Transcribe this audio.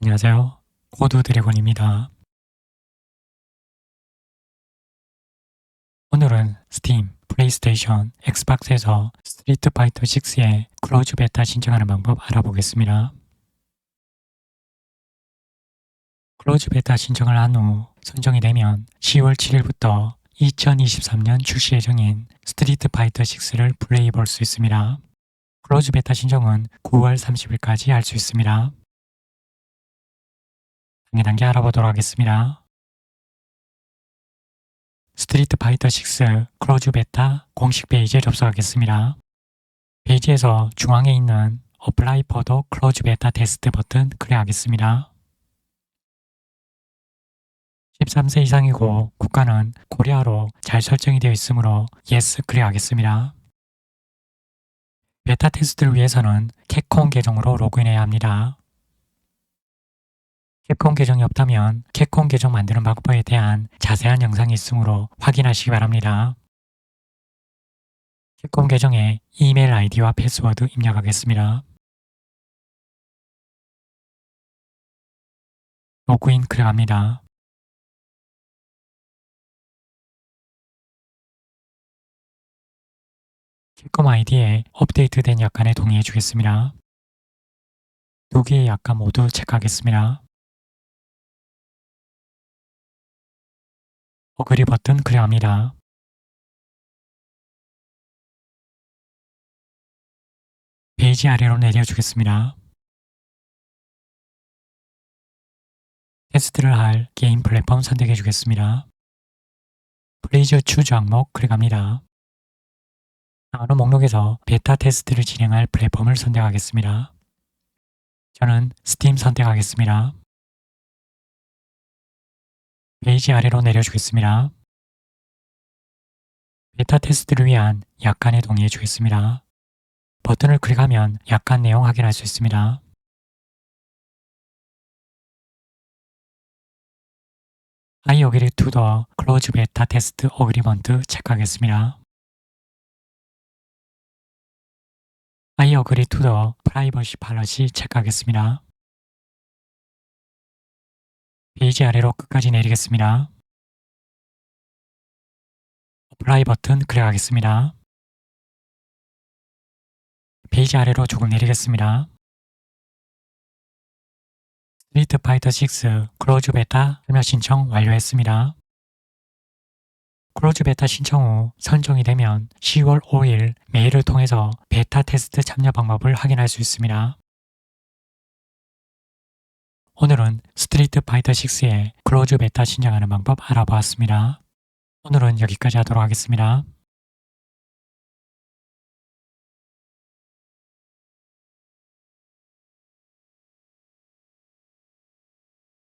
안녕하세요. 코드 드래곤입니다. 오늘은 스팀, 플레이스테이션, 엑스박스에서 스트리트 파이터 6의 클로즈 베타 신청하는 방법 알아보겠습니다. 클로즈 베타 신청을 한 후 선정이 되면 10월 7일부터 2023년 출시 예정인 스트리트 파이터 6를 플레이 볼수 있습니다. 클로즈 베타 신청은 9월 30일까지 할 수 있습니다. 단계 단계 알아보도록 하겠습니다. 스트리트 파이터 6 클로즈 베타 공식 페이지에 접속하겠습니다. 페이지에서 중앙에 있는 어플라이 포더 클로즈 베타 테스트 버튼 클릭하겠습니다. 13세 이상이고 국가는 코리아로 잘 설정이 되어 있으므로 예스 클릭하겠습니다. 베타 테스트를 위해서는 캡콤 계정으로 로그인해야 합니다. 캡콤 계정이 없다면 캡콤 계정 만드는 방법에 대한 자세한 영상이 있으므로 확인하시기 바랍니다. 캡콤 계정에 이메일 아이디와 패스워드 입력하겠습니다. 로그인 클릭합니다. 캡콤 아이디에 업데이트된 약관에 동의해 주겠습니다. 두 개의 약관 모두 체크하겠습니다. 그리 버튼 클릭합니다. 페이지 아래로 내려주겠습니다. 테스트를 할 게임 플랫폼 선택해 주겠습니다. 플레이즈 추즈 항목 클릭합니다. 나오는 목록에서 베타 테스트를 진행할 플랫폼을 선택하겠습니다. 저는 스팀 선택하겠습니다. 페이지 아래로 내려주겠습니다. 베타 테스트를 위한 약관에 동의해 주겠습니다. 버튼을 클릭하면 약관 내용 확인할 수 있습니다. Agree to the close beta test agreement 체크하겠습니다. Agree to the privacy policy 체크하겠습니다. 페이지 아래로 끝까지 내리겠습니다. 어플라이 버튼 클릭하겠습니다. 페이지 아래로 조금 내리겠습니다. 스트리트 파이터 6 클로즈 베타 참여 신청 완료했습니다. 클로즈 베타 신청 후 선정이 되면 10월 5일 메일을 통해서 베타 테스트 참여 방법을 확인할 수 있습니다. 오늘은 스트리트 파이터 6의 클로즈 베타 신청하는 방법 알아보았습니다. 오늘은 여기까지 하도록 하겠습니다.